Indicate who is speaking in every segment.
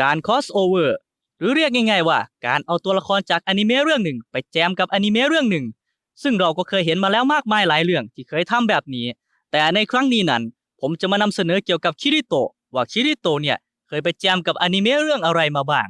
Speaker 1: การคอสโอเวอร์หรือเรียกง่ายๆว่าการเอาตัวละครจากอนิเมะเรื่องหนึ่ง ไปแจมกับอนิเมะเรื่องหนึ่ง ซึ่งเราก็เคยเห็นมาแล้วมากมายหลายเรื่องที่เคยทำแบบนี้ แต่ในครั้งนี้นั้น ผมจะมานำเสนอเกี่ยวกับคิริโตะว่าคิริโตะเนี่ยเคยไปแจมกับอนิเมะเรื่องอะไรมาบ้าง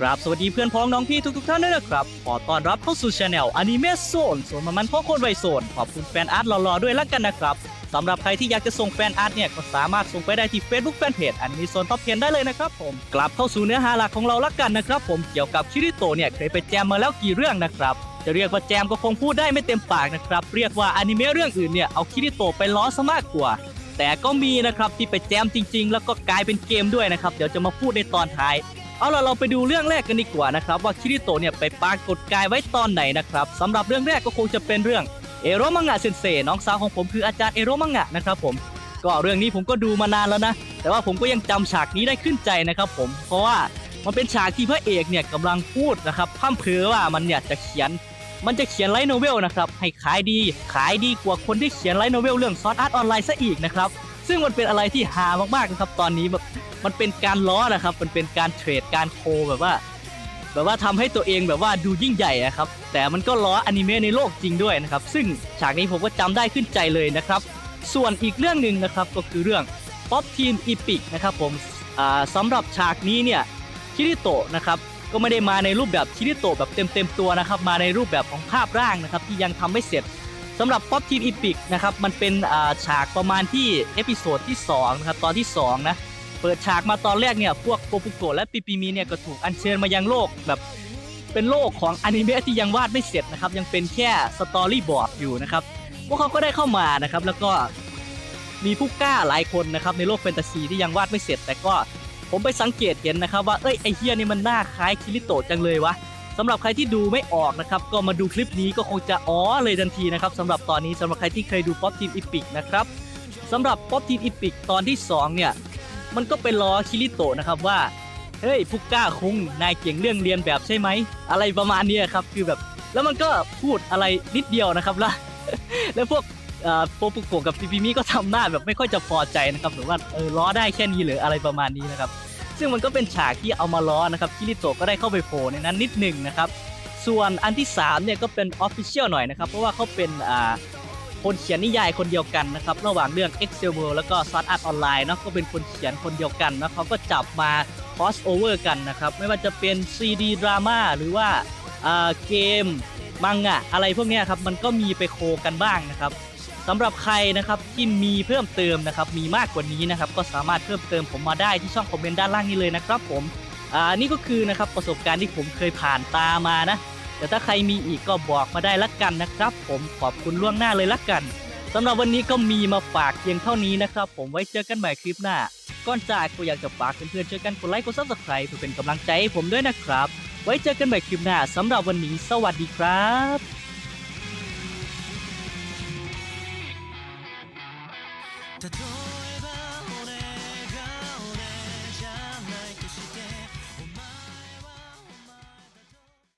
Speaker 1: กราบสวัสดีเพื่อนพ้องน้องพี่ทุกๆท่านด้วยนะครับ ขอต้อนรับเข้าสู่ช anel อนิเมะโซนส่วนมันพ่อโคนไวโซน ขอบคุณแฟนอาร์ตหล่อๆด้วยละกันนะครับสำหรับใครที่อยากจะส่งแฟนอาร์ตเนี่ย ก็สามารถส่งไปได้ที่ Facebook Fanpage อันนี้โซนท็อปเทนได้เลยนะครับผม กลับเข้าสู่เนื้อหาหลักของเราละกันนะครับผมเกี่ยวกับคิริโตะเนี่ยเคยไปแจมมาแล้วกี่เรื่องนะครับจะเรียกว่าแจมก็คงพูดได้ไม่เต็มปากนะครับเรียกว่าอนิเมะเรื่องอื่นเนี่ยเอาคิริโตะไปล้อซะมากกว่าแต่ก็มีนะครับที่ไปแจมจริง ๆ แล้วก็กลายเป็นเกมด้วยนะครับเดี๋ยวจะมาพูดในตอนท้าย เอาล่ะเราไปดูเรื่องแรกกันดีกว่านะครับว่าคิริโตเนี่ยไปปรากฏกายไว้ตอนไหนนะครับสำหรับเรื่องแรกก็คงจะเป็นเรื่องเอโรมังงะเซนเซน้องสาวของผมคืออาจารย์เอโรมังงะนะครับผมก็เรื่องนี้ผมก็ดูมานานแล้วนะ แต่ว่าผมก็ยังจำฉากนี้ได้ขึ้นใจนะครับผมเพราะว่ามันเป็นฉากที่พระเอกเนี่ยกำลังพูดนะครับพร่ำเพอว่ามันเนี่ยจะเขียน มันจะเขียนไลท์โนเวลนะครับให้ขายดี ขายดีกว่าคนที่เขียนไลท์โนเวลเรื่องซอสอาร์ตออนไลน์ซะอีกนะครับ ซึ่งมันเป็นอะไรที่ฮามากๆนะครับตอนนี้แบบมันเป็นการล้อนะครับ มันเป็นการเทรดการโคแบบว่า แบบว่าทำให้ตัวเองแบบว่าดูยิ่งใหญ่อะครับ แต่มันก็ล้ออนิเมะในโลกจริงด้วยนะครับ ซึ่งฉากนี้ผมก็จำได้ขึ้นใจเลยนะครับ ส่วนอีกเรื่องหนึ่งนะครับก็คือเรื่อง Pop Team Epic นะครับผมอ่าสำหรับฉากนี้เนี่ยคิริโตะนะครับก็ไม่ได้มาในรูปแบบคิริโตะแบบเต็มเต็มๆตัวนะครับ มาในรูปแบบของภาพร่างนะครับ ที่ยังทำไม่เสร็จ สำหรับ Pop Team Epic นะครับมันเป็นฉากประมาณที่เอพิโซดที่2นะครับตอนที่2นะเปิดฉากมาตอนแรกเนี่ยพวกโปปุโกะและปิปิมีเนี่ยก็ถูกอัญเชิญมายังโลกแบบเป็นโลกของอนิเมะที่ยังวาดไม่เสร็จนะครับยังเป็นแค่สตอรี่บอร์ดอยู่นะครับพวกเขาก็ได้เข้ามานะครับแล้วก็มีผู้กล้าหลายคนนะครับในโลกแฟนตาซีที่ยังวาดไม่เสร็จ แต่ก็ผมไปสังเกตเห็นนะครับว่าเอ้ยไอเฮียนี่มันหน้าคล้ายคิริโตะจังเลยวะ สำหรับใครที่ดูไม่ออกนะครับ ก็มาดูคลิปนี้ก็คงจะอ๋อเลยทันทีนะครับสำหรับตอนนี้สำหรับใครที่เคยดู Pop Team Epic นะครับสำหรับ Pop Team Epic ตอนที่สองเนี่ย มันก็เป็นล้อคิริโตะนะครับว่า เฮ้ยพุกก้าคุงนายเก่งเรื่องเรียนแบบใช่ไหม อะไรประมาณนี้ครับคือแบบ แล้วมันก็พูดอะไรนิดเดียวนะครับแล้วแล้วพวกโปปุโกกับปิปิมิก็ทำหน้าแบบไม่ค่อยจะพอใจนะครับหรือว่าเออล้อได้แค่นี้หรืออะไรประมาณนี้นะครับ ซึ่งมันก็เป็นฉากที่เอามาล้อนะครับคิริโตะก็ได้เข้าไปโผล่ในนั้นนิดหนึ่งนะครับ ส่วนอันที่สามเนี่ยก็เป็นออฟฟิเชียลหน่อยนะครับ เพราะว่าเขาเป็นอ่าคนเขียนนิยายคนเดียวกันนะครับ ระหว่างเรื่อง Excel World แล้วก็ Sword Art Online เนาะก็เป็นคนเขียนคนเดียวกันนะเขาก็จับมา cross over กันนะครับ ไม่ว่าจะเป็น CD ดราม่าหรือว่าเกมมังงะอะไรพวกนี้ครับ มันก็มีไปโคกันบ้างนะครับ สำหรับใครนะครับที่มีเพิ่มเติมนะครับมีมากกว่านี้นะครับก็สามารถเพิ่มเติมผมมาได้ที่ช่องคอมเมนต์ด้านล่างนี้เลยนะครับผมอ่านี่ก็คือนะครับประสบการณ์ที่ผมเคยผ่านตามานะแต่ถ้าใครมีอีกก็บอกมาได้ละกันนะครับ ผมขอบคุณล่วงหน้าเลยละกันสำหรับวันนี้ก็มีมาฝากเพียงเท่านี้นะครับ ผมไว้เจอกันใหม่คลิปหน้า ก่อนจากก็อยากจะฝากเพื่อนๆช่วยกันกดไลค์กดซับสไครป์เพื่อเป็นกำลังใจให้ผมด้วยนะครับ ไว้เจอกันใหม่คลิปหน้าสำหรับวันนี้ สวัสดีครับ
Speaker 2: to